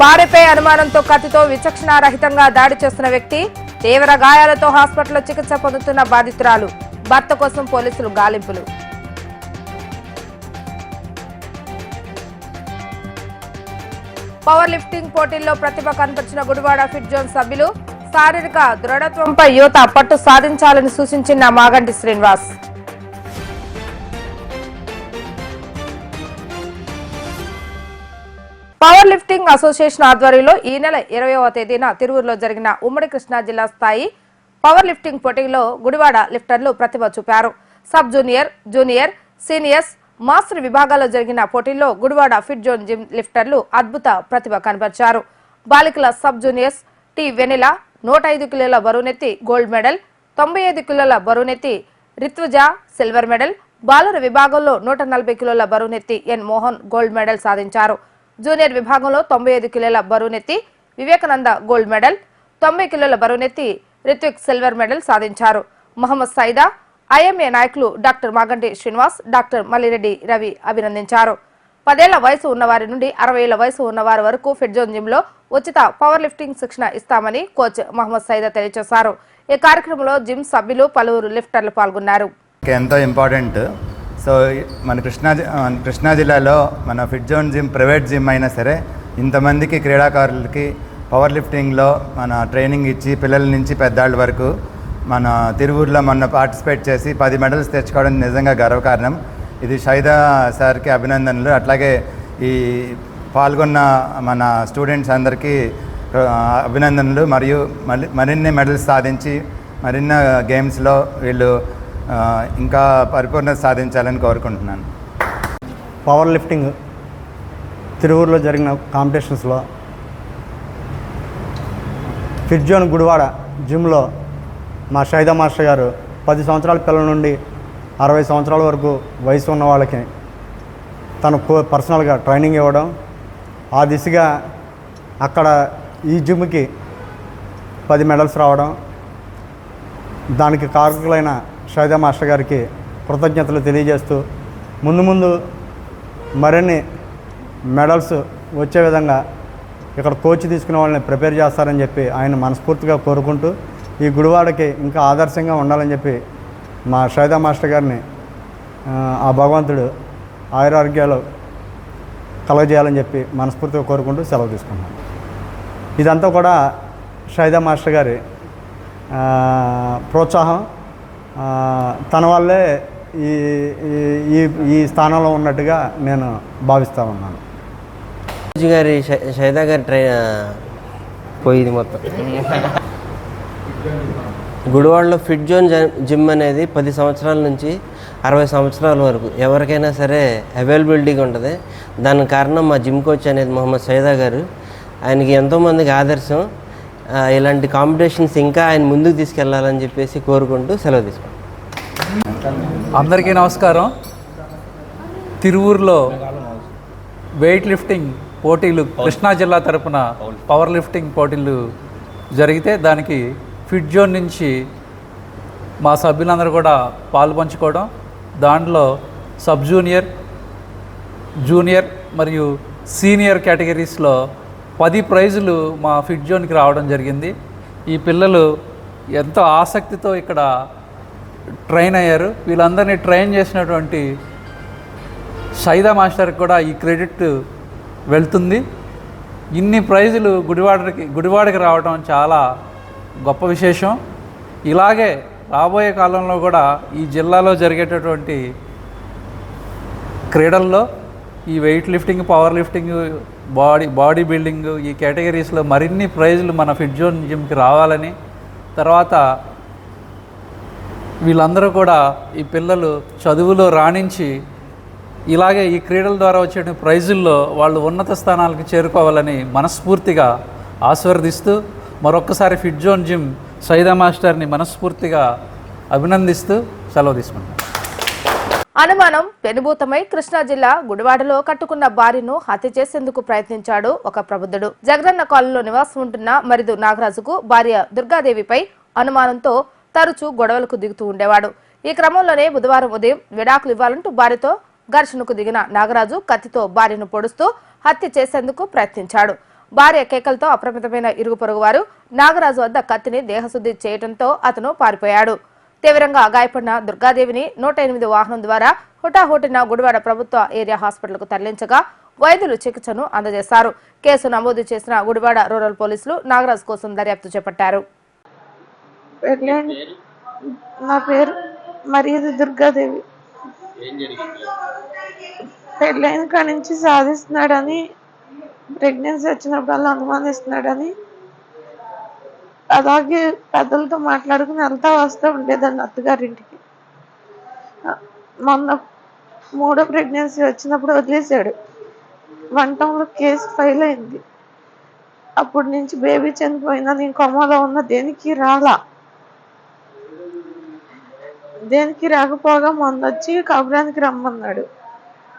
భార్యపై అనుమానంతో కత్తితో విచక్షణారహితంగా దాడి చేస్తున్న వ్యక్తి తీవ్ర గాయాలతో హాస్పిటల్లో చికిత్స పొందుతున్న బాధితురాలు. భర్త కోసం పోలీసులు గాలింపులు. పవర్ లిఫ్టింగ్ పోటీల్లో ప్రతిభ కనపరిచిన గుడివాడ ఫిట్ జోన్ సభ్యులు శారీరక దృఢత్వంపై యువత పట్టు సాధించాలని సూచించిన Maganti Srinivas. Power lifting association ఆధ్వర్యంలో ఈ నెల ఇరవైవ తేదీన తిరువురులో జరిగిన ఉమ్మడి కృష్ణా జిల్లా స్థాయి పవర్ లిఫ్టింగ్ పోటీలో గుడివాడ లిఫ్టర్లు ప్రతిభ చూపారు. Sub junior junior seniors master విభాగాల్లో జరిగిన పోటీల్లో గుడివాడ ఫిట్ జోన్ జిమ్ లిఫ్టర్లు అద్భుత ప్రతిభ కనబరిచారు. బాలికల సబ్ జూనియర్స్ టి వెనిల నూట ఐదు కిలోల బరువునెత్తి గోల్డ్ మెడల్ తొంభై ఐదు కిలోల బరువునెత్తి రిత్విజ సిల్వర్ మెడల్ బాలుర విభాగంలో నూట నలభై కిలోల బరువునెత్తి ఎన్ మోహన్ గోల్డ్ మెడల్ సాధించారు. జూనియర్ విభాగంలో తొంభై ఐదు కిలోల బరువునెత్తి వివేకానంద గోల్డ్ మెడల్ తొంభై కిలోల బరువునెత్తి రిత్విక్ సిల్వర్ మెడల్ సాధించారు. మహమ్మద్ సైదా ఐఎంఏ నాయకులు డాక్టర్ మాగంటి శ్రీనివాస్ డాక్టర్ మల్లిరెడ్డి రవి అభినందించారు. పదేళ్ళ వయసు ఉన్నవారి నుండి అరవై ఏళ్ళ వయసు ఉన్నవారి వరకు ఫిడ్జోన్ జిమ్లో ఉచిత పవర్ లిఫ్టింగ్ శిక్షణ ఇస్తామని కోచ్ మహమ్మద్ సైదా తెలియజేశారు. ఈ కార్యక్రమంలో జిమ్ సభ్యులు పలువురు లిఫ్టర్లు పాల్గొన్నారు. ఎంతో ఇంపార్టెంట్ సో మన కృష్ణా జి- మన కృష్ణా జిల్లాలో మన fit zone gym private gym అయినా సరే ఇంతమందికి క్రీడాకారులకి పవర్ లిఫ్టింగ్లో మన ట్రైనింగ్ ఇచ్చి పిల్లల నుంచి పెద్దాళ్ళ వరకు మన తిరువూరులో మొన్న పార్టిసిపేట్ చేసి పది మెడల్స్ తెచ్చుకోవడం నిజంగా గర్వకారణం. ఇది షైదా సార్కి అభినందనలు. అట్లాగే ఈ పాల్గొన్న మన స్టూడెంట్స్ అందరికీ అభినందనలు. మరియు మరి మరిన్ని మెడల్స్ సాధించి మరిన్న గేమ్స్లో వీళ్ళు ఇంకా పరిపూర్ణత సాధించాలని కోరుకుంటున్నాను. పవర్ లిఫ్టింగ్ తిరువూరులో జరిగిన కాంపిటీషన్స్లో ఫిర్జోన్ గుడివాడ జిమ్లో మా షైదా మాస్టర్ గారు పది సంవత్సరాల పిల్లల నుండి అరవై సంవత్సరాల వరకు వయసు ఉన్న వాళ్ళకి తను పర్సనల్గా ట్రైనింగ్ ఇవ్వడం ఆ దిశగా అక్కడ ఈ జిమ్కి పది మెడల్స్ రావడం దానికి కారకులైన షైదా మాస్టర్ గారికి కృతజ్ఞతలు తెలియజేస్తూ ముందు ముందు మరిన్ని మెడల్స్ వచ్చే విధంగా ఇక్కడ కోచ్ తీసుకునే వాళ్ళని ప్రిపేర్ చేస్తారని చెప్పి ఆయన మనస్ఫూర్తిగా కోరుకుంటూ ఈ గుడివాడకి ఇంకా ఆదర్శంగా ఉండాలని చెప్పి మా షైదా మాస్టర్ గారిని ఆ, భగవంతుడు ఆయురారోగ్యాలు కలగజేయాలని చెప్పి మనస్ఫూర్తిగా కోరుకుంటూ సెలవు తీసుకున్నాను ఇదంతా కూడా షైదా మాస్టర్ గారి ప్రోత్సాహం. తన వల్లే ఈ ఈ- ఈ స్థానంలో ఉన్నట్టుగా నేను భావిస్తూ ఉన్నాను. గారి షైదా గారి ట్రై పోయింది మొత్తం. గుడివాడలో ఫిట్ జోన్ జ- జిమ్ అనేది పది సంవత్సరాల నుంచి అరవై సంవత్సరాల వరకు ఎవరికైనా సరే అవైలబిలిటీగా ఉంటుంది. దానికి కారణం మా జిమ్ కోచ్ అనేది మొహమ్మద్ సైదా గారు. ఆయనకి ఎంతోమందికి ఆదర్శం. ఇలాంటి కాంపిటీషన్స్ ఇంకా ఆయన ముందుకు తీసుకెళ్ళాలని చెప్పేసి కోరుకుంటూ సెలవు తీసుకుంటాం అందరికీ నమస్కారం. తిరువూరులో వెయిట్ లిఫ్టింగ్ పోటీలు కృష్ణా జిల్లా తరపున పవర్ లిఫ్టింగ్ పోటీలు జరిగితే దానికి ఫిట్ జోన్ నుంచి మా సభ్యులందరూ కూడా పాలు పంచుకోవడం దాంట్లో సబ్ జూనియర్ జూనియర్ మరియు సీనియర్ కేటగిరీస్లో పది ప్రైజులు మా ఫిట్ జోన్కి రావడం జరిగింది. ఈ పిల్లలు ఎంతో ఆసక్తితో ఇక్కడ ట్రైన్ అయ్యారు. వీళ్ళందరినీ ట్రైన్ చేసినటువంటి సైదా మాస్టర్కి కూడా ఈ క్రెడిట్ వెళ్తుంది. ఇన్ని ప్రైజులు గుడివాడకి గుడివాడకి రావడం చాలా గొప్ప విశేషం. ఇలాగే రాబోయే కాలంలో కూడా ఈ జిల్లాలో జరిగేటటువంటి క్రీడల్లో ఈ weight lifting power lifting body body building ఈ కేటగిరీస్లో మరిన్ని ప్రైజులు మన ఫిట్ జోన్ జిమ్కి రావాలని తర్వాత వీళ్ళందరూ కూడా ఈ పిల్లలు చదువులో రాణించి ఇలాగే ఈ క్రీడల ద్వారా వచ్చే ప్రైజుల్లో వాళ్ళు ఉన్నత స్థానాలకు చేరుకోవాలని మనస్ఫూర్తిగా ఆశీర్వదిస్తూ మరొక్కసారి ఫిట్ జోన్ జిమ్ సైదా మాస్టర్ని మనస్ఫూర్తిగా అభినందిస్తూ సెలవు తీసుకుంటాను అనుమానం పెనుభూతమై కృష్ణా జిల్లా గుడివాడలో కట్టుకున్న భార్యను హత్య చేసేందుకు ప్రయత్నించాడు ఒక ప్రబుద్ధుడు. జగనన్న కాలనీలో నివాసం ఉంటున్న మరిదు నాగరాజుకు భార్య దుర్గాదేవిపై అనుమానంతో తరచూ గొడవలకు దిగుతూ ఉండేవాడు. ఈ క్రమంలోనే బుధవారం ఉదయం విడాకులు ఇవ్వాలంటూ భార్యతో ఘర్షణకు దిగిన నాగరాజు కత్తితో భార్యను పొడుస్తూ హత్య చేసేందుకు ప్రయత్నించాడు. భార్య కేకలతో అప్రమితమైన ఇరుగు పొరుగు వారు నాగరాజు వద్ద కత్తిని దేహశుద్ధి చేయడంతో అతను పారిపోయాడు. తీవ్రంగా గాయపడిన దుర్గాదేవిని నూట ఎనిమిది వాహనం ద్వారా హుటాహుటిన గుడివాడ ప్రభుత్వ ఏరియా హాస్పిటల్కు తరలించగా వైద్యులు చికిత్సను అందజేశారు. కేసు నమోదు చేసిన గుడివాడ రూరల్ పోలీసులు నాగరాజు కోసం దర్యాప్తు చేపట్టారు. పెళ్ళైన నా పేరు మరియది దుర్గాదేవి. పెళ్ళైన కాడి నుంచి సాధిస్తున్నాడని ప్రెగ్నెన్సీ వచ్చినప్పుడల్లా అనుమానిస్తున్నాడని అలాగే పెద్దలతో మాట్లాడుకుని వెళ్తా వస్తూ ఉండేదాన్ని అత్తగారింటికి. మొన్న మూడో ప్రెగ్నెన్సీ వచ్చినప్పుడు వదిలేశాడు. వంటంలో కేసు ఫైల్ అయింది. అప్పటి నుంచి బేబీ చనిపోయినా నేను కొమ్మలో ఉన్న దేనికి రాలా? దేనికి రాకపోగా మొన్న వచ్చి కబరానికి రమ్మన్నాడు.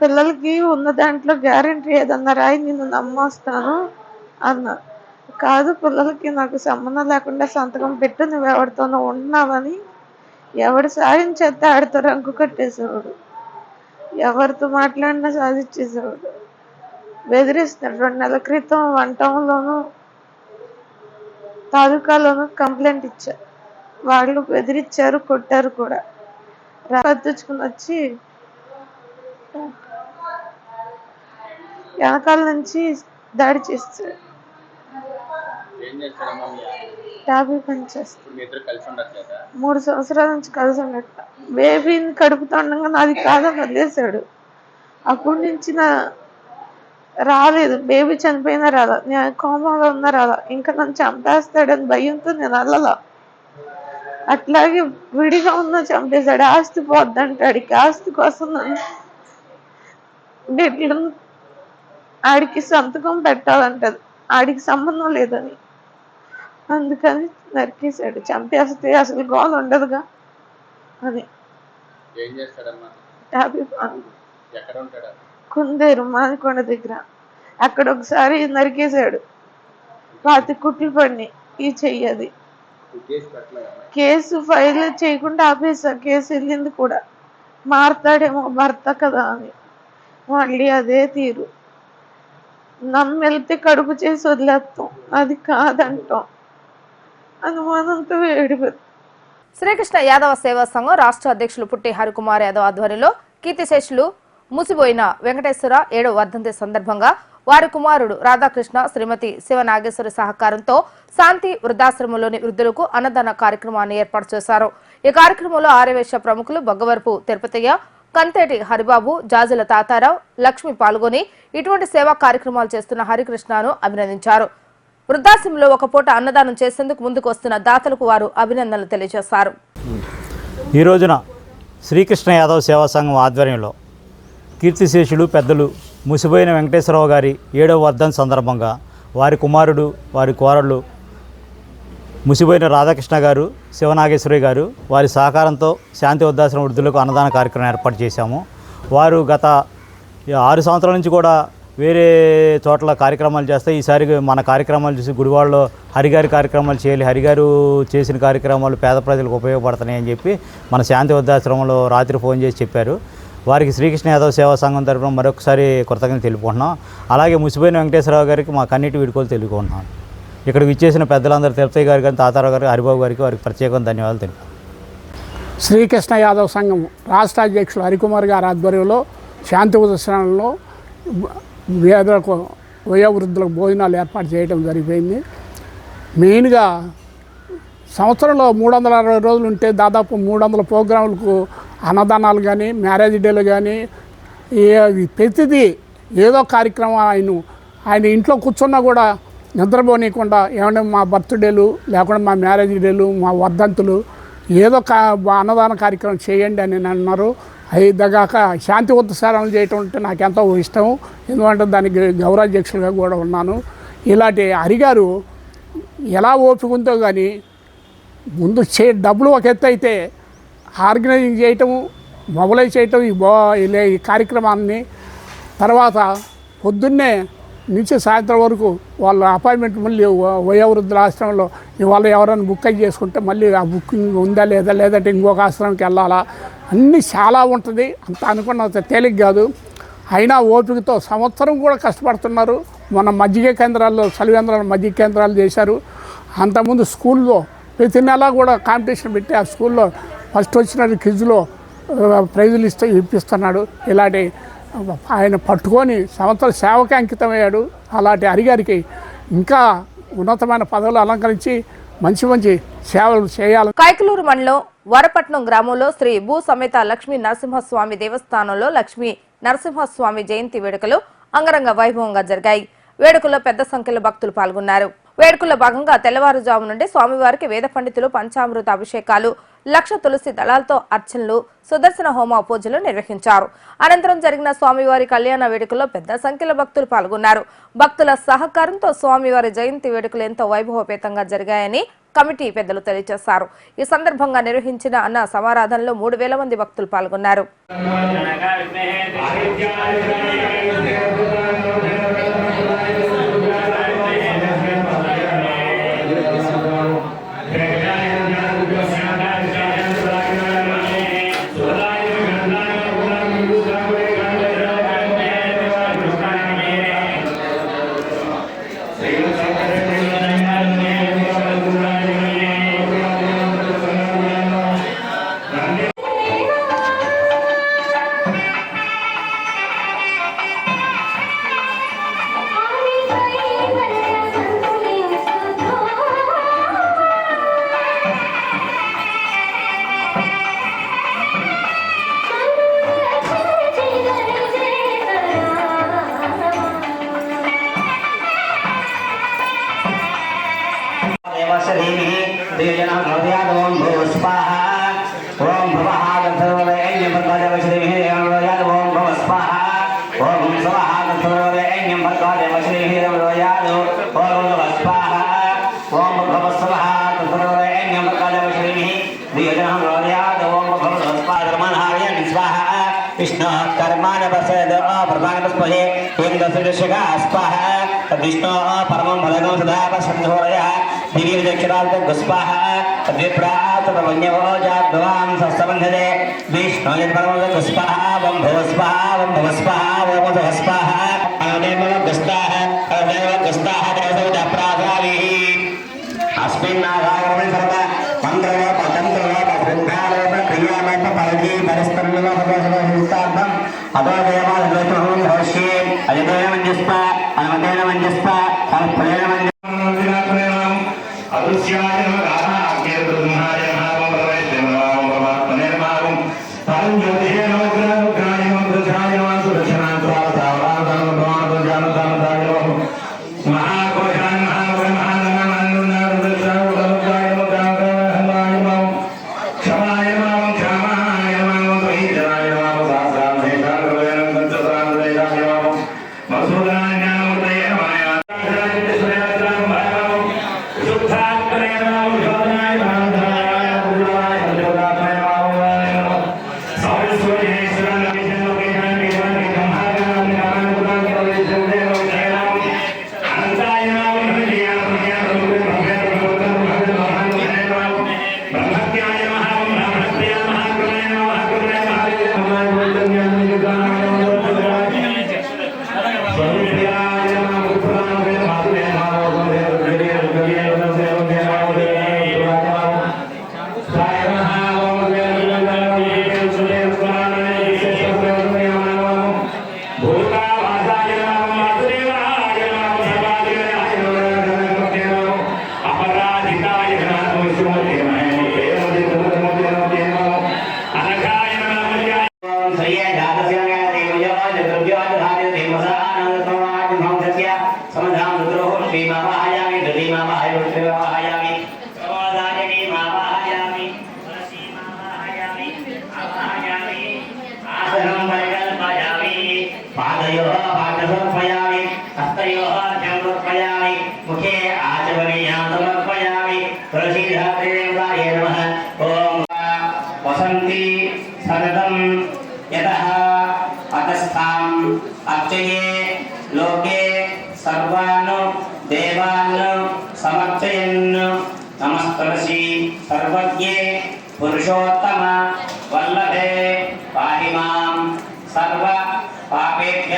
పిల్లలకి ఉన్న దాంట్లో గ్యారెంటీ ఏదన్నా రాయి నిన్ను నమ్మొస్తాను అన్నా. కాదు పిల్లలకి నాకు సంబంధం లేకుండా సంతకం పెట్టు నువ్వు ఎవరితోనో ఉంటున్నావని ఎవడు సాయం చేస్తే ఆడితో రంగు కట్టేసేవాడు. ఎవరితో మాట్లాడినా సాధించేసేవాడు. బెదిరిస్తున్నాడు. రెండు నెలల క్రితం వంటంలోనూ తాలూకాలోనూ కంప్లైంట్ ఇచ్చా. వాళ్ళు బెదిరించారు కొట్టారు కూడా. రాత్తుకుని వచ్చి వెనకాల నుంచి దాడి చేస్తాడు టాపీ పని చేస్తాడు మూడు సంవత్సరాల నుంచి కలిసి ఉండట బేబీని కడుపుతుండగా నాది కాదని వదిలేశాడు. అప్పటి నుంచి నా రాలేదు. బేబీ చనిపోయినా రాలా. నేను కోమాలో ఉన్నా రాలా. ఇంకా నన్ను చంపేస్తాడని భయంతో నేను వెళ్ళలా అట్లాగే విడిగా ఉన్న చంపేశాడు. ఆస్తి పోద్దంటే ఆడికి ఆస్తి కోసం నన్ను ఆడికి సంతకం పెట్టాలంటది. ఆడికి సంబంధం లేదని. అందుకని నరికేశాడు. చంపేస్తే అసలు గోల్ ఉండదుగా అని. కుందేరు మానికొండ దగ్గర. అక్కడ ఒకసారి నరికేశాడు. పాతి కుట్లు పడినాయి ఈ చెయ్యది కేసు పెట్టలేదమ్మా కేసు ఫైల్ చేయకుండా ఆపేసా కేసు వెళ్ళింది కూడా. మారతాడేమో భర్త కదా అని. మళ్ళీ అదే తీరు. నమ్మెళ్తే కడుపు చేసి వదిలేస్తాం. అది కాదంటాం. అనుమానంతో ఏడిపోతుంది శ్రీకృష్ణ యాదవ సేవా సంఘం రాష్ట్ర అధ్యక్షులు పుట్టి హరికుమార్ యాదవ్ ఆధ్వర్యంలో కీర్తిశేషులు మూసిపోయిన వెంకటేశ్వర ఏడవ వర్ధంతి సందర్భంగా వారి కుమారుడు రాధాకృష్ణ శ్రీమతి శివనాగేశ్వరి సహకారంతో శాంతి వృద్ధాశ్రమంలోని వృద్ధులకు అన్నదాన కార్యక్రమాన్ని ఏర్పాటు చేశారు. ఈ కార్యక్రమంలో ఆర్యవేశ ప్రముఖులు బొగ్గవరపు తిరుపతయ్య కంతేటి హరిబాబు జాజుల తాతారావు లక్ష్మి పాల్గొని ఇటువంటి సేవా కార్యక్రమాలు చేస్తున్న హరికృష్ణను అభినందించారు. వృద్ధాశ్రమంలో ఒక పూట అన్నదానం చేసేందుకు ముందుకు వస్తున్న దాతలకు వారు అభినందనలు తెలియజేశారు. ఈ రోజున శ్రీకృష్ణ యాదవ్ సేవా సంఘం ఆధ్వర్యంలో కీర్తిశేషులు పెద్దలు ముసిపోయిన వెంకటేశ్వరరావు గారి ఏడవ వర్ధన్ సందర్భంగా వారి కుమారుడు వారి కోరళ్ళు ముసిపోయిన రాధాకృష్ణ గారు శివనాగేశ్వరి గారు వారి సహకారంతో శాంతి వృద్ధాశ్రమ వృద్ధులకు అన్నదాన కార్యక్రమం ఏర్పాటు చేశాము. వారు గత ఆరు సంవత్సరాల నుంచి కూడా వేరే చోట్ల కార్యక్రమాలు చేస్తే ఈసారి మన కార్యక్రమాలు చూసి గుడివాడలో హరిగారి కార్యక్రమాలు చేయాలి. హరిగారు చేసిన కార్యక్రమాలు పేద ప్రజలకు ఉపయోగపడుతున్నాయి అని చెప్పి మన శాంతి వృద్ధాశ్రమంలో రాత్రి ఫోన్ చేసి చెప్పారు. వారికి శ్రీకృష్ణ యాదవ్ సేవా సంఘం తరఫున మరొకసారి కృతజ్ఞతలు తెలుపుకుంటున్నాం. అలాగే ముసిపోయిన వెంకటేశ్వరరావు గారికి మా కన్నీటి వీడుకోలు తెలుపుకుంటున్నాం. ఇక్కడ విచ్చేసిన పెద్దలందరూ తిరుపతి గారు కానీ తాతారావు గారికి హరిబాబు గారికి వారికి ప్రత్యేకంగా ధన్యవాదాలు తెలుపు శ్రీకృష్ణ యాదవ్ సంఘం రాష్ట్ర అధ్యక్షులు హరికుమార్ గారి ఆధ్వర్యంలో శాంతి ఉదర్శనంలో వేదలకు వయోవృద్ధులకు భోజనాలు ఏర్పాటు చేయడం జరిగిపోయింది. మెయిన్గా సంవత్సరంలో మూడు వందల అరవై రోజులు ఉంటే దాదాపు మూడు వందల ప్రోగ్రాములకు అన్నదానాలు కానీ మ్యారేజ్ డేలు కానీ ఏ ప్రతిదీ ఏదో కార్యక్రమం ఆయన ఆయన ఇంట్లో కూర్చున్నా కూడా నిద్రపోనీయకుండా ఏమంటే మా బర్త్డేలు లేకుండా మా మ్యారేజ్ డేలు మా వర్ధంతులు ఏదో కా అన్నదాన కార్యక్రమం చేయండి అని అన్నారు. అయ్యేదాకా శాంతి ఉత్సవాలు చేయటం అంటే నాకు ఎంతో ఇష్టం. ఎందుకంటే దానికి గౌరవాధ్యక్షులుగా కూడా ఉన్నాను. ఇలాంటి హరిగారు ఎలా ఓపికంతో కానీ ముందు చే డబ్బులు ఒక ఎత్తు అయితే ఆర్గనైజింగ్ చేయటము మొబలైజ్ చేయటం ఈ బో ఈ కార్యక్రమాన్ని తర్వాత పొద్దున్నే నుంచి సాయంత్రం వరకు వాళ్ళ అపాయింట్మెంట్ మళ్ళీ వయోవృద్ధుల ఆశ్రమంలో ఇవాళ ఎవరైనా బుక్ అయి చేసుకుంటే మళ్ళీ ఆ బుకింగ్ ఉందా లేదా లేదంటే ఇంకొక ఆశ్రమంకి వెళ్ళాలా? అన్నీ చాలా ఉంటుంది. అంత అనుకున్నంత తేలిక కాదు. అయినా ఓపికతో సంవత్సరం కూడా కష్టపడుతున్నారు. మన మజ్జిగ కేంద్రాల్లో చలివేంద్రాలు మజ్జిగ కేంద్రాలు చేశారు. అంతకుముందు స్కూల్లో ప్రతి నెల కూడా కాంపిటీషన్ పెట్టి ఆ స్కూల్లో ఫస్ట్ వచ్చిన క్విజ్లో ప్రైజులు ఇస్తూ ఇప్పిస్తున్నాడు. ఇలాంటి ఆయన పట్టుకొని సంవత్సర సేవకి అంకితమయ్యాడు. అలాంటి హరిగారికి ఇంకా ఉన్నతమైన పదవులు అలంకరించి మంచి మంచి సేవలు చేయాలి కాయకలూరు మండలం వరపట్నం గ్రామంలో శ్రీ భూ సమేత లక్ష్మీ నరసింహస్వామి దేవస్థానంలో లక్ష్మీ నరసింహస్వామి జయంతి వేడుకలు అంగరంగ వైభవంగా జరిగాయి. వేడుకల్లో పెద్ద సంఖ్యలో భక్తులు పాల్గొన్నారు. వేడుకల్లో భాగంగా తెల్లవారుజాము నుండి స్వామివారికి వేద పండితులు పంచామృత అభిషేకాలు లక్ష తులసి దళాలతో అర్చనలు సుదర్శన హోమ పూజలు నిర్వహించారు అనంతరం జరిగిన స్వామివారి కళ్యాణ వేడుకల్లో పెద్ద సంఖ్యలో భక్తులు పాల్గొన్నారు భక్తుల సహకారంతో స్వామివారి జయంతి వేడుకలు ఎంతో వైభవపేతంగా జరిగాయని కమిటీ పెద్దలు తెలియజేశారు ఈ సందర్భంగా నిర్వహించిన అన్న సమారాధనలో మూడు వేల మంది భక్తులు పాల్గొన్నారు कर्माणवसदोप्रमाणवस्महे इन्दसुषिका स्वाह तद्विष्णोः तो परमं भलगं सदापसन्धोरयः दिव्यचक्षुराल्पगुस्वाः तो तद्विप्रात् तो प्रवन्यो जाग्वान् सत्सबन्धते विष्णो यत्परमगुस्वाः वं भवस्वाः वं भवस्वाः वं भवस्वाः अनदेवगस्ताः अनदेवगस्ताः అధిదేవం చేస్తా అదృశ్యాయ el clima más, más, నమస్కరసి సర్వజ్ఞే Purushottama వల్లభే పాహి మాం సర్వ పాపేభ్య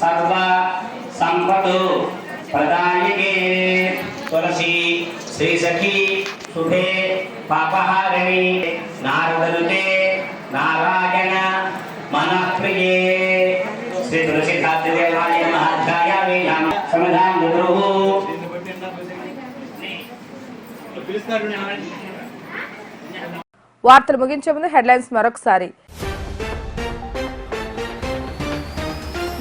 సర్వ సంపదు ప్రదాయకే తులసి శ్రీ సఖి శుభే పాపహారిణి నారదనుతే వార్తలు ముగించే ముందు హెడ్లైన్స్ మరొకసారి.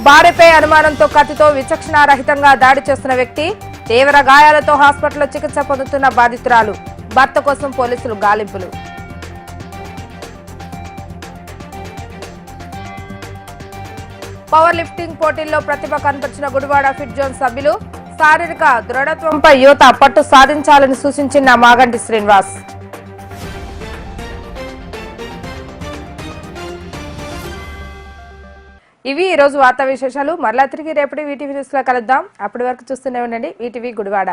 భార్యపై అనుమానంతో కత్తితో విచక్షణారహితంగా దాడి చేస్తున్న వ్యక్తి తీవ్ర గాయాలతో హాస్పిటల్లో చికిత్స పొందుతున్న బాధితురాలు. భర్త కోసం పోలీసులు గాలింపులు. పవర్ లిఫ్టింగ్ పోటీల్లో ప్రతిభ కనపరిచిన గుడివాడ ఫిట్ జోన్ సభ్యులు శారీరక దృఢత్వంపై యువత పట్టు సాధించాలని సూచించిన మాగంటి శ్రీనివాస్. ఇవి ఈ రోజు వార్తా విశేషాలు. మరలా తిరిగి రేపటి వీటీవీ న్యూస్లో కలుద్దాం. అప్పటి వరకు చూస్తూనే ఉండండి. వీటీవీ గుడివాడ.